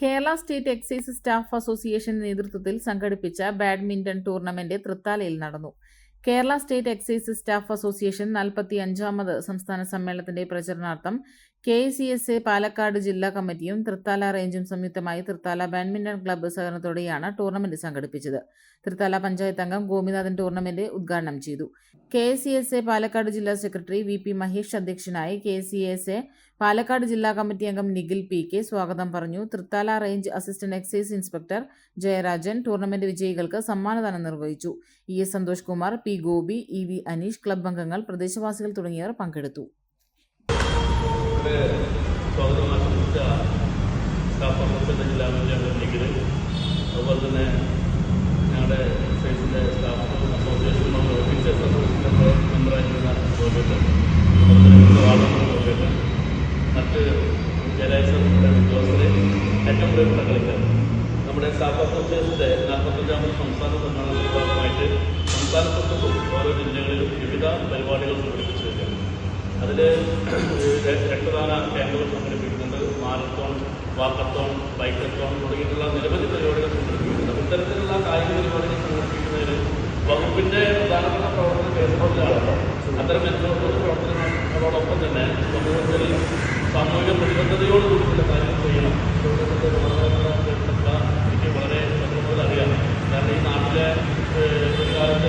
Kerala state excise staff association നേതൃത്വത്തിൽ സംഘടിപ്പിച്ച badminton tournament തൃത്താലയിൽ നടന്നു. Kerala state excise staff association നാൽപ്പത്തി അഞ്ചാമത് സംസ്ഥാന സമ്മേളനത്തിന്റെ പ്രചരണാർത്ഥം K C S A Palakkad ജില്ലാ കമ്മിറ്റിയും തൃത്താല റേഞ്ചും സംയുക്തമായി തൃത്താല ബാഡ്മിന്റൺ ക്ലബ്ബ് സഹകരണത്തോടെയാണ് ടൂർണമെന്റ് സംഘടിപ്പിച്ചത്. തൃത്താല പഞ്ചായത്ത് അംഗം ഗോപിനാഥൻ ടൂർണമെന്റ് ഉദ്ഘാടനം ചെയ്തു. K C S A Palakkad ജില്ലാ സെക്രട്ടറി വി പി മഹേഷ് അധ്യക്ഷനായി K C S A Palakkad ജില്ലാ കമ്മിറ്റി അംഗം നിഖിൽ പി കെ സ്വാഗതം പറഞ്ഞു. Thrithala range assistant excise inspector Jayarajan tournament വിജയികൾക്ക് സമ്മാനദാനം നിർവഹിച്ചു. E S Santhosh Kumar P Gopi E V Aneesh club അംഗങ്ങൾ പ്രദേശവാസികൾ തുടങ്ങിയവർ പങ്കെടുത്തു. അതുപോലെ തന്നെ ഞങ്ങളുടെ എക്സൈസിന്റെ സ്റ്റാഫ് നമ്മുടെ സ്റ്റാഫ് അസോസിയേഷന്റെ നാൽപ്പത്തഞ്ചാമത് സംസ്ഥാന സമ്മേളനത്തിന്റെ ഭാഗമായിട്ട് സംസ്ഥാനത്തൊട്ടും ഓരോ ജില്ലകളിലും വിവിധ പരിപാടികൾ സംഘടിപ്പിച്ചു വരികയാണ് അതിൽ രക്തദാന ക്യാമ്പുകൾ സംഘടിപ്പിക്കുന്നുണ്ട്. മാരത്തോൺ വാക്കത്തോൺ ബൈക്കത്തോൺ തുടങ്ങിയിട്ടുള്ള നിരവധി പരിപാടികൾ സംഘടിപ്പിക്കുന്നുണ്ട്. ഇത്തരത്തിലുള്ള കായിക പരിപാടികൾ സംഘടിപ്പിക്കുന്നതിന് വകുപ്പിന്റെ പ്രധാനപ്പെട്ട പ്രവർത്തനം കേന്ദ്രത്തിലാണ് അത്തരം എന്തുകൊണ്ടുള്ള പ്രവർത്തനങ്ങളോടൊപ്പം തന്നെ സമൂഹത്തിൽ സാമൂഹിക പ്രതിബദ്ധതയോടുകൂടിയുള്ള കാര്യങ്ങൾ ചെയ്യണം ഇതൊക്കെ വളരെ എനിക്ക് വളരെ ചെറുപ്പം മുതൽ അറിയാം കാരണം ഈ നാട്ടിലെ ഏഹ്, ഒരു കാലത്ത്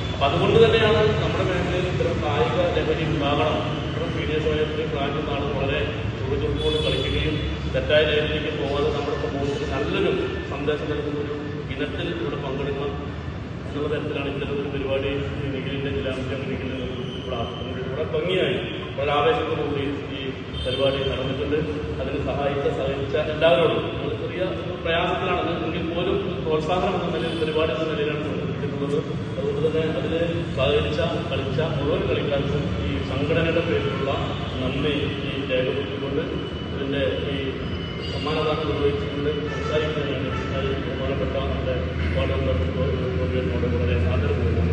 അപ്പം അതുകൊണ്ട് തന്നെയാണ് നമ്മുടെ മേഖലയിൽ ഇത്തരം കായിക ലഹരി ഉണ്ടാകണം ഇത്തരം സീനിയർ സ്വയത്തിൽ പ്രായം നാൾ വളരെ ചുറുചുറുക്കോട് കളിക്കുകയും തെറ്റായ ലഹരിയിലേക്ക് പോകാതെ നമ്മുടെ സമൂഹത്തിൽ നല്ലൊരു സന്ദേശം നൽകുന്ന ഒരു ഇനത്തിൽ ഇവിടെ പങ്കെടുക്കണം എന്നുള്ള തരത്തിലാണ് ഇത്തരം ഒരു പരിപാടി നിഖിലിന്റെ നിഖിലിന്റെ നിഖിലിൽ ഇവിടെ ഇവിടെ ഭംഗിയായി വളരെ ആവേശത്തോടുകൂടി ഈ പരിപാടി നടന്നിട്ടുണ്ട്. അതിന് സഹായിച്ച സഹകരിച്ച എല്ലാവരോടും ചെറിയ പ്രയാസത്തിലാണ് എങ്കിൽ പോലും പ്രോത്സാഹനം എന്ന നിലയിൽ പരിപാടി എന്ന നിലയിലാണ് സംഘടിപ്പിക്കുന്നത് അതുകൊണ്ട് തന്നെ അതിൽ സഹകരിച്ച കളിച്ച മുഴുവൻ കളിക്കാർക്കും ഈ സംഘടനയുടെ പേരിലുള്ള നന്ദി ഈ രേഖപ്പെടുത്തിക്കൊണ്ട് ഇതിന്റെ ഈ സമ്മാനദാനം നിർവഹിച്ചുകൊണ്ട് സംസാരിക്കുന്നതിനാണ് അതിൽ ബഹുമാനപ്പെട്ട നമ്മുടെ വാർഡ് വളരെ ആദരപൂർവം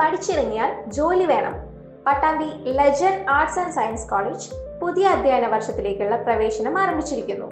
പഠിച്ചിറങ്ങിയാൽ ജോലി വേണം. Pattambi legend arts and science college പുതിയ അധ്യയന വർഷത്തിലേക്കുള്ള പ്രവേശനം ആരംഭിച്ചിരിക്കുന്നു.